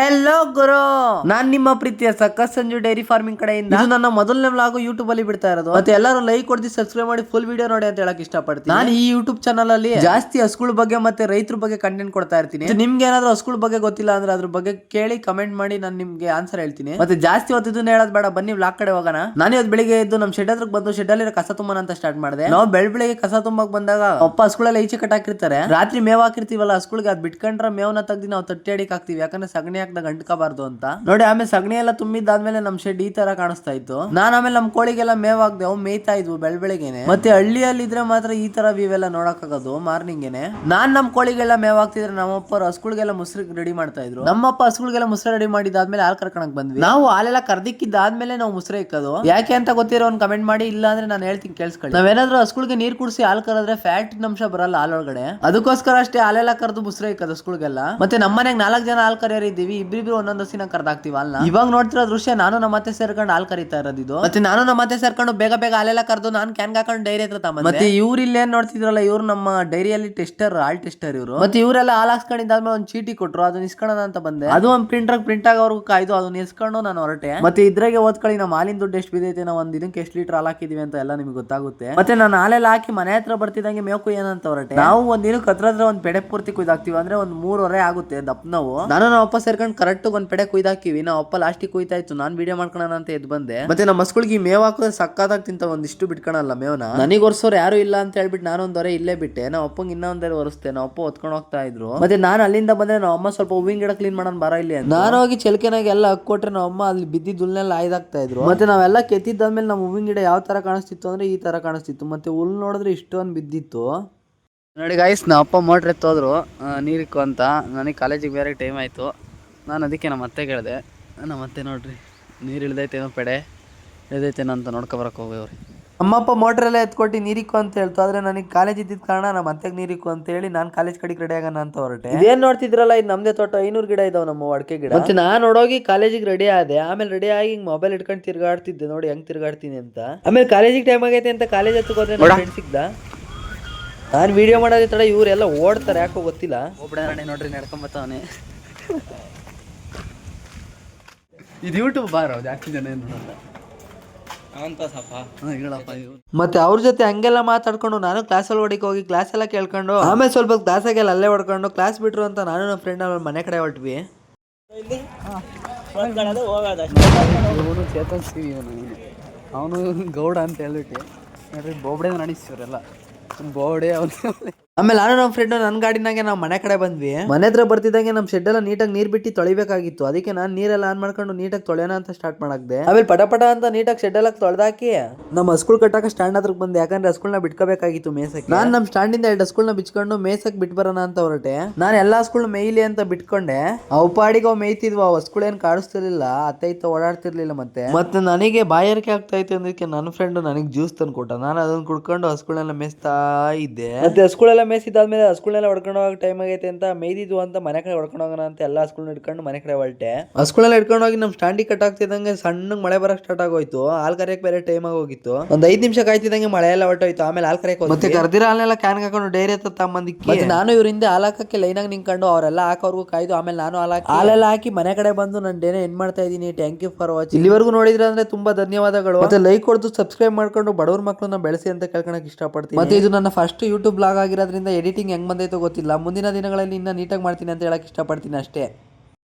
Hello ಗುರು. ನಾನ್ ನಿಮ್ಮ ಪ್ರೀತಿಯ ಸಕ್ಕಸ್ Sanju dairy farming ಕಡೆಯಿಂದ. ಇದು ನನ್ನ ಮೊದಲನೇ ವ್ಲಾಗ್ ಯೂಟ್ಯೂಬ್ ಅಲ್ಲಿ ಬಿಡ್ತಾ ಇರೋದು. ಮತ್ತೆ ಎಲ್ಲರೂ ಲೈಕ್ ಕೊಡ್ತಿ ಸಬ್ಸ್ಕ್ರೈಬ್ ಮಾಡಿ ಫುಲ್ ವಿಡಿಯೋ ನೋಡಿ ಅಂತ ಹೇಳಕ್ ಇಷ್ಟಪಡ್ತೀನಿ. ನಾನು ಈ ಯೂಟ್ಯೂಬ್ ಚಾನಲ್ ಅಲ್ಲಿ ಜಾಸ್ತಿ ಹಸುಗಳ ಬಗ್ಗೆ ಮತ್ತೆ ರೈತರ ಬಗ್ಗೆ ಕಂಟೆಂಟ್ ಕೊಡ್ತಾ ಇರ್ತೀನಿ. ನಿಮ್ಗೆ ಏನಾದ್ರು ಹಸುಗಳ ಬಗ್ಗೆ ಗೊತ್ತಿಲ್ಲ ಅಂದ್ರೆ ಅದ್ರ ಬಗ್ಗೆ ಕೇಳಿ ಕಮೆಂಟ್ ಮಾಡಿ ನಾನು ನಿಮ್ಗೆ ಆನ್ಸರ್ ಹೇಳ್ತೀನಿ. ಮತ್ತೆ ಜಾಸ್ತಿ ಹೊತ್ತಿದ್ದನ್ನ ಹೇಳೋದ್ ಬೇಡ ಬನ್ನಿ ವ್ಲಾಗ್ ಕಡೆ ಹೋಗೋಣ. ನಾನು ಇವತ್ತು ಬೆಳಿಗ್ಗೆ ಎದ್ದು ನಮ್ಮ ಶೆಡ್ ಹತ್ರಕ್ಕೆ ಬಂದು ಶೆಡ್ ಅಲ್ಲಿ ಕಸ ತುಂಬನ ಅಂತ ಸ್ಟಾರ್ಟ್ ಮಾಡಿದೆ. ನಾವು ಬೆಳ್ ಬೆಳಿಗ್ಗೆ ಕಸ ತುಂಬಕ್ ಬಂದಾಗ ಅಪ್ಪ ಹಸುಗಳೆಲ್ಲ ಈಚೆ ಕಟ್ಟಾಕಿರ್ತಾರೆ. ರಾತ್ರಿ ಮೇವ್ ಹಾಕಿರ್ತೀವಲ್ಲ ಹಸುಗಳಿಗೆ ಅದ್ ಬಿಟ್ಕೊಂಡ್ರೆ ಮೇವ್ನ ತೆಗ್ದು ನಾವು ತಟ್ಟಿ ಅಡಿಕ್ ಹಾಕ್ತಿವಿ. ಯಾಕಂದ್ರೆ ಸಗಣಿ ಹಾಕ್ದಾಗ ಅಂಟ್ಕೋಬಾರ್ದು ಅಂತ. ನೋಡಿ, ಆಮೇಲೆ ಸಗಣಿ ಎಲ್ಲ ತುಂಬಿದ್ದಾದ್ಮೇಲೆ ನಮ್ ಶೆಡ್ ಈ ತರ ಕಾಣಿಸ್ತಾ ಇತ್ತು. ನಾನು ಆಮೇಲೆ ನಮ್ ಕೋಳಿಗೆಲ್ಲ ಮೇವ್ ಹಾಕ್ದೆ ಅವು ಮೇಯ್ತಾ ಇದ್ವು ಬೆಳ್ ಬೆಳಿಗ್ಗೆನೆ ಮತ್ತೆ ಹಳ್ಳಿಯಲ್ಲಿ ಇದ್ರೆ ಮಾತ್ರ ಈ ತರ ವ್ಯೂ ಎಲ್ಲ ನೋಡಕ್ಕಾಗೋದು, ಮಾರ್ನಿಂಗೇನೆ. ನಾನ್ ನಮ್ ಕೋಳಿಗೆಲ್ಲ ಮೇವಾಗ್ತಿದ್ರೆ ನಮ್ಮಪ್ಪ ಹಸುಗಳಿಗೆಲ್ಲ ಮುಸ್ರಿ ರೆಡಿ ಮಾಡ್ತಾ ಇದ್ರು. ನಮ್ಮಪ್ಪ ಹಸುಗಳಿಗೆಲ್ಲ ಮುಸ್ರೆ ರೆಡಿ ಮಾಡಿದಾದ್ಮೇಲೆ ಹಾಲ್ ಕರ್ಕೊಂಡ್ ಬಂದ್ವಿ. ನಾವು ಹಾಲೆಲ್ಲ ಕರ್ದಿಕ್ಕಿದ್ದಾದ್ಮೇಲೆ ನಾವು ಮುಸ್ರೆ ಇಕ್ಕೋದು. ಯಾಕೆ ಅಂತ ಗೊತ್ತಿರೋ ಒಂದು ಕಮೆಂಟ್ ಮಾಡಿ, ಇಲ್ಲ ಅಂದ್ರೆ ನಾನು ಹೇಳ್ತೀನಿ ಕೇಳಿಸ್ಕೊಳ್ಳಿ. ನಾವೇನಾದ್ರೂ ಹಸುಗಳಿಗೆ ನೀರ್ ಕುಡಿಸಿ ಹಾಲ್ ಕರೆದ್ರೆ ಫ್ಯಾಟ್ ಅಂಶ ಬರಲ್ಲ ಹಾಲೊಳಗಡೆ. ಅದಕ್ಕೋಸ್ಕರ ಅಷ್ಟೇ ಹಾಲೆಲ್ಲ ಕರೆದು ಮುಸ್ರೆ ಇಕ್ಕೋದು ಹಸುಗಳಿಗೆಲ್ಲ. ಮತ್ತೆ ನಮ್ಮ ಮನೆಗೆ ನಾಲ್ಕು ಜನ ಹಾಲ್ ಕರಿಯರ್ ಇದ್ದೀವಿ ಇಬ್ರಿಬ್ರು ಒಂದೊಂದು ಹಸಿನ ಕರ್ದಾಕ್ತಿವಿ ಅಲ್ಲ ಇವಾಗ ನೋಡ್ತಿರೋ ದೃಶ್ಯ ನಾನು ನಮ್ಮ ಮತ್ತೆ ಸೇರ್ಕೊಂಡು ಹಾಲ್ ಕರಿತಾ ಇರೋದು ಇದು ಮತ್ತೆ ನಾನು ನಮ್ಮ ಮತ್ತೆ ಸೇರ್ಕೊಂಡು ಬೇಗ ಬೇಗ ಹಾಲೆಲ್ಲ ಕರೆದು ನಾನು ಕ್ಯಾನ್ ಹಾಕೊಂಡು ಡೈರಿ ಹತ್ರ ತಮ್ಮ ಮತ್ತೆ ಇವ್ರು ಇಲ್ಲಿ ಏನ್ ನೋಡ್ತಿದ್ರಲ್ಲ ಇವ್ರು ನಮ್ಮ ಡೈರಿಯಲ್ಲಿ ಟೆಸ್ಟರ್ ಹಾಲ್ ಟೆಸ್ಟರ್ ಇವರು. ಮತ್ತೆ ಇವರೆಲ್ಲ ಹಾಲ್ ಹಾಕ್ಸ್ಕೊಂಡಿದ್ದಾದ್ಮೇಲೆ ಒಂದು ಚೀಟಿ ಕೊಟ್ರು ಅದನ್ನ ಇಸ್ಕೊಳ್ಳೋಣ ಅಂತ ಬಂದೆ. ಅದು ಒಂದು ಪ್ರಿಂಟರ್ ಪ್ರಿಂಟ್ ಆಗೋರ್ಗು ಕಾಯ್ದು ಅದನ್ನ ಇಸ್ಕೊಂಡು ನಾನು ಹೊರಟೆ. ಮತ್ತೆ ಇದ್ರಾಗೆ ಓದ್ಕೊಳ್ಳಿ ನಮ್ಮ ಹಾಲಿನ ದುಡ್ಡು ಎಷ್ಟು ಬಿದ್ದೈತೆ ನಾವು ಒಂದ್ ದಿನಕ್ಕೆ ಎಷ್ಟು ಲೀಟರ್ ಹಾಲ್ ಹಾಕಿದೀವಿ ಅಂತ ಎಲ್ಲ ನಿಮ್ಗೆ ಗೊತ್ತಾಗುತ್ತೆ. ಮತ್ತೆ ನಾನು ಹಾಲೆಲ್ಲ ಹಾಕಿ ಮನೆ ಹತ್ರ ಬರ್ತಿದಂಗೆ ಮೇಕು ಏನಂತ ಹೊರಟೆ. ನಾವು ಒಂದ್ ದಿನಕ್ಕೆ ಹತ್ರ ಹತ್ರ ಒಂದ್ ಪೆಡೆ ಪೂರ್ತಿ ಕುಯ್ದಾಕ್ತಿವಿ ಅಂದ್ರೆ ಒಂದು ಮೂರುವರೆ ಆಗುತ್ತೆ ದಪ್ಪ ನಾವು ನಾನು ನಮ್ಮ ಅಪ್ಪ ಸೇರ್ಕೊಂಡು ಕರೆಕ್ಟ್ ಒಂದ್ ಪೆಡೆ ಕುಯ್ದಾಕಿವಿ. ನಾವು ಅಪ್ಪ ಲಾಸ್ಟಿಗೆ ಕುಯ್ತಾ ಇತ್ತು. ನಾನು ವಿಡಿಯೋ ಮಾಡ್ಕೊಳ್ಳೋಣ ಅಂತ ಎದ್ದು ಬಂದೆ. ಮತ್ತೆ ನಮ್ಮ ಮಸ್ಗಳಿಗೆ ಮೇವ್ ಹಾಕಿದ್ರೆ ಸಕ್ಕತ್ತಾಗಿ ತಿಂತ ಒಂದಿಷ್ಟು ಬಿಟ್ಕೊಳಲ್ಲ ಮೇವ್ನ? ನನಗೆ ಒರ್ಸೋರು ಯಾರು ಇಲ್ಲ ಅಂತ ಹೇಳ್ಬಿಟ್ಟು ನಾನು ಒಂದೊರೆ ಇಲ್ಲೇ ಬಿಟ್ಟೆ. ನಾವು ಅಪ್ಪಂಗೆ ಇನ್ನೊಂದರೆ ಒರೆಸ್ತೆ ನಾವು ಅಪ್ಪ ಹೊತ್ಕೊಂಡು ಹೋಗ್ತಾ ಇದ್ರು. ಮತ್ತೆ ನಾನು ಅಲ್ಲಿಂದ ಬಂದ್ರೆ ನಮ್ಮ ಅಮ್ಮ ಸ್ವಲ್ಪ ಹೂವಿನ ಗಿಡ ಕ್ಲೀನ್ ಮಾಡೋಣ ಬರ ಇಲ್ಲಿ. ನಾನು ಹೋಗಿ ಚೆಲ್ಕೆನಾಗ ಎಲ್ಲ ಹಾಕೊಟ್ರೆ ನಮ್ಮ ಅಮ್ಮ ಅಲ್ಲಿ ಬಿದ್ದಿದ್ದುಲ್ನೆಲ್ಲ ಆಯ್ದಾಗ್ತಾ ಇದ್ರು. ಮತ್ತೆ ನಾವೆಲ್ಲ ಕೆತ್ತಿದ್ದಾದ್ಮೇಲೆ ನಮ್ಮ ಹೂವಿನ ಗಿಡ ಯಾವ ತರ ಕಾಣಿಸ್ತಿತ್ತು ಅಂದ್ರೆ ಈ ತರ ಕಾಣಿಸ್ತಿತ್ತು. ಮತ್ತೆ ಹುಲ್ ನೋಡಿದ್ರೆ ಇಷ್ಟೊಂದು ಬಿದ್ದಿತ್ತು. ನೋಡಿ ಗಾಯ್ಸ್ ನಮ್ಮ ಅಪ್ಪ ಮೋಟ್ರ್ ಎತ್ತೋದ್ರು ನೀರಿಕ್ಕು ಅಂತ. ನನಗೆ ಕಾಲೇಜಿಗೆ ಬೇರೆ ಟೈಮ್ ಆಯಿತು. ನಾನು ಅದಕ್ಕೆ ನಮ್ಮ ಅತ್ತೆ ಕೇಳಿದೆ. ನಮ್ಮ ಅತ್ತೆ ನೋಡ್ರಿ ನೀರು ಇಳ್ದೈತೇನೋ ಪೆಡೆ ಇಳ್ದೈತೇನೋ ಅಂತ ನೋಡ್ಕೊಬರಕ್ಕೆ ಹೋಗೋವ್ರಿ ಅಮ್ಮಪ್ಪ ಮೋಟ್ರೆಲ್ಲ ಎತ್ಕೊಟ್ಟು ನೀರಿಕ್ಕು ಅಂತ ಹೇಳ್ತು ಆದ್ರೆ ನನಗೆ ಕಾಲೇಜ್ ಇದ್ದಿದ್ದ ಕಾರಣ ನಮ್ಮ ಅತ್ತೆಗೆ ನೀರಿಕ್ಕು ಅಂತ ಹೇಳಿ ನಾನು ಕಾಲೇಜ್ ಕಡೆಗೆ ರೆಡಿ ಆಗೋಣ ಅಂತ ಹೊರಟೆ. ಏನ್ ನೋಡ್ತಿದ್ರಲ್ಲ ಇದು ನಮ್ದೇ ತೋಟ ಐನೂರು ಗಿಡ ಇದಾವೆ ನಮ್ಮ ಅಡಿಕೆ ಗಿಡ. ಮತ್ತೆ ನಾನು ನೋಡೋಗಿ ಕಾಲೇಜಿಗೆ ರೆಡಿ ಆದೆ ಆಮೇಲೆ ರೆಡಿ ಆಗಿ ಹಿಂಗೆ ಮೊಬೈಲ್ ಇಟ್ಕೊಂಡು ತಿರ್ಗಾಡ್ತಿದ್ದೆ ನೋಡಿ ಹೆಂಗ್ ತಿರ್ಗಾಡ್ತೀನಿ ಅಂತ. ಆಮೇಲೆ ಕಾಲೇಜಿಗೆ ಟೈಮ್ ಆಗೈತೆ ಅಂತ ಕಾಲೇಜ್ ಹತ್ತಕ್ಕೆ ಹೋದ್ರೆ ಫ್ರೆಂಡ್ ಸಿಕ್ದ ನಾನು ವಿಡಿಯೋ ಮಾಡೋದೇ ತಡ ಇವರೆಲ್ಲ ಓಡ್ತಾರೆ ಯಾಕೋ ಗೊತ್ತಿಲ್ಲ. ಒಬ್ಬ ನೋಡ್ರಿ ನಡ್ಕೊಂಬತ್ತವನೆ ಇದು ಯೂಟ್ಯೂಬ್ ಬಾರೋ ಜಾಸ್ತಿ ಜನ ಏನು ನೋಡಲ್ಲ. ಮತ್ತೆ ಅವ್ರ ಜೊತೆ ಹಂಗೆಲ್ಲ ಮಾತಾಡ್ಕೊಂಡು ನಾನು ಕ್ಲಾಸಲ್ಲಿ ಹೊಡಿಕ್ ಹೋಗಿ ಕ್ಲಾಸ್ ಎಲ್ಲ ಕೇಳ್ಕೊಂಡು ಆಮೇಲೆ ಸ್ವಲ್ಪ ಕ್ಲಾಸಾಗೆಲ್ಲ ಅಲ್ಲೇ ಹೊಡ್ಕೊಂಡು ಕ್ಲಾಸ್ ಬಿಟ್ರು ಅಂತ ನಾನು ನಮ್ಮ ಫ್ರೆಂಡ್ ಅವ್ರ ಮನೆ ಕಡೆ ಹೊಟ್ವಿ ಇವನು ಚೇತನ್ ಸಿ ಅವನು ಗೌಡ ಅಂತ ಹೇಳ್ಬಿಟ್ಟು ನೋಡ್ರಿ ಬೋಬಡೆ ನಡೀಸ್ತಿವ್ರಲ್ಲ ಬೋಬಡೆ ಅವನು ಆಮೇಲೆ ನಾನು ನಮ್ಮ ಫ್ರೆಂಡ್ ನನ್ನ ಗಾಡಿನಾಗೆ ನಾವು ಮನೆ ಕಡೆ ಬಂದ್ವಿ. ಮನೆ ಹತ್ರ ಬರ್ತಿದ್ದಂಗೆ ನಮ್ಮ ಶೆಡ್ ಎಲ್ಲ ನೀಟಾಗಿ ನೀರ್ ಬಿಟ್ಟು ತೊಳಿಬೇಕಾಗಿತ್ತು. ಅದಕ್ಕೆ ನಾನು ನೀರೆಲ್ಲ ಆನ್ ಮಾಡ್ಕೊಂಡು ನೀಟಾಗಿ ತೊಳೆಯೋಣ ಅಂತ ಸ್ಟಾರ್ಟ್ ಮಾಡಾಕ್ದೆ ಆಮೇಲೆ ಪಟ ಪಟ ಅಂತ ನೀಟಾಗಿ ಶೆಡ್ ಎಲ್ಲ ತೊಳೆದಾಕಿ ನಮ್ಮ ಹಸ್ಕೂಲ್ ಕಟ್ಟಾಕ ಸ್ಟ್ಯಾಂಡ್ ಹತ್ರ ಬಂದೆ. ಯಾಕಂದ್ರೆ ಹಸ್ಕೂಲ್ನ ಬಿಟ್ಕೋಬೇಕಾಗಿತ್ತು ಮೇಸಕ್ಕೆ. ನಾನು ನಮ್ಮ ಸ್ಟ್ಯಾಂಡಿಂದ ಎರಡು ಹಸ್ಕೂಲ್ನ ಬಿಚ್ಕೊಂಡು ಮೇಸಕ್ ಬಿಟ್ ಬರೋಣ ಅಂತ ಹೊರಟೆ. ನಾನು ಎಲ್ಲ ಸ್ಕೂಲ್ ಮೇಯ್ಲಿ ಅಂತ ಬಿಟ್ಕೊಂಡೆ. ಅವು ಪಾಡಿಗೆ ಅವು ಮೇಯ್ತಿದ್ವು. ಹಸ್ಕೂಲ್ ಏನ್ ಕಾಡಿಸ್ತಿರ್ಲಿಲ್ಲ ಅತ್ತ ಇತ್ತ ಓಡಾಡ್ತಿರ್ಲಿಲ್ಲ ಮತ್ತೆ. ಮತ್ತೆ ನನಗೆ ಬಾಯಾರಿಕೆ ಆಗ್ತಾ ಇತ್ತು ಅಂದಕ್ಕೆ ನನ್ನ ಫ್ರೆಂಡ್ ನನಗೆ ಜ್ಯೂಸ್ ತಂದು ಕೊಟ್ಟ ನಾನು ಅದನ್ನ ಕುಡ್ಕೊಂಡು ಹಸ್ಗಳನ್ನೆಲ್ಲ ಮೇಯಿಸ್ತಾ ಇದ್ದೆ. ಮತ್ತೆ ಹಸ್ಗಳೆಲ್ಲ ಸ್ಕೂಲ್ ಹಸ್ಗಳನ್ನೆಲ್ಲ ಹೊಡ್ಕೊಂಡು ಹೋಗೋ ಟೈಮ್ ಆಗೈತೆ ಅಂತ ಮೇಯ್ದಿದ್ವು ಅಂತ ಮನೆ ಕಡೆ ಹೊಡ್ಕೊಂಡು ಹೋಗೋಣ ಅಂತ ಎಲ್ಲ ಹಸ್ಗಳನ್ನ ಇಟ್ಕೊಂಡು ಮನೆ ಕಡೆ ಹೊರಟೆ. ಹಸ್ಗಳೆಲ್ಲ ಹಿಡ್ಕೊಂಡು ಹೋಗಿ ನಮ್ಮ ಸ್ಟ್ಯಾಂಡಿಗೆ ಕಟ್ ಆಗ್ತಿದ್ದಂಗೆ ಸಣ್ಣಗೆ ಮಳೆ ಬರಕ್ ಸ್ಟಾರ್ಟ್ ಆಗೋಯ್ತು. ಹಾಲ್ ಕರೆಯಕ್ಕೆ ಬೇರೆ ಟೈಮ್ ಆಗೋಗಿತ್ತು ಒಂದು ಐದ್ ನಿಮಿಷ ಕಾಯ್ತಿದ್ದಂಗೆ ಮಳೆ ಎಲ್ಲ ಹೊಟ್ಟೋಯ್ತು ಆಮೇಲೆ ಹಾಲ್ ಕರೆಯಕ್ಕೆ ಮತ್ತೆ ಕರ್ದಿರ ಹಾಲ್ನೆಲ್ಲ ಕ್ಯಾನ್ ಹಾಕೊಂಡು ಡೈರಿ ಹತ್ರ ಮತ್ತೆ ನಾನು ಇವರಿಂದ ಹಾಲ್ ಹಾಕಕ್ಕೆ ಲೈನಾಗಿ ನಿಂತ್ಕೊಂಡು ಅವರೆಲ್ಲ ಹಾಕೋರ್ಗು ಕಾಯ್ದು ಆಮೇಲೆ ನಾನು ಹಾಲ್ ಹಾಕಿ ಹಾಲೆಲ್ಲ ಹಾಕಿ ಮನೆ ಕಡೆ ಬಂದು ನಾನು ಡೇನೆ ಏನ್ ಮಾಡ್ತಾ ಇದ್ದೀನಿ. ಥ್ಯಾಂಕ್ ಯು ಫಾರ್ ವಾಚ್ ಇಲ್ಲಿವರೆಗೂ ನೋಡಿದ್ರೆ ಅಂದ್ರೆ ತುಂಬಾ ಧನ್ಯವಾದಗಳು. ಮತ್ತೆ ಲೈಕ್ ಕೊಡ್ದು ಸಬ್ಸ್ಕ್ರೈಬ್ ಮಾಡ್ಕೊಂಡು ಬಡವ್ರ ಮಕ್ಕಳನ್ನ ಬೆಳೆಸಿ ಅಂತ ಕೇಳ್ಕೊಳಕ್ ಇಷ್ಟಪಡ್ತೀನಿ. ಮತ್ತೆ ಇದು ನನ್ನ ಫಸ್ಟ್ ಯೂಟ್ಯೂಬ್ ಬ್ಲಾಗ್ ಆಗಿರೋದ್ರಿಂದ ಎಡಿಟಿಂಗ್ ಹೆಂಗ್ ಬಂದೈತೋ ಗೊತ್ತಿಲ್ಲ. ಮುಂದಿನ ದಿನಗಳಲ್ಲಿ ಇನ್ನ ನೀಟಾಗಿ ಮಾಡ್ತೀನಿ ಅಂತ ಹೇಳಕ್ ಇಷ್ಟಪಡ್ತೀನಿ ಅಷ್ಟೇ.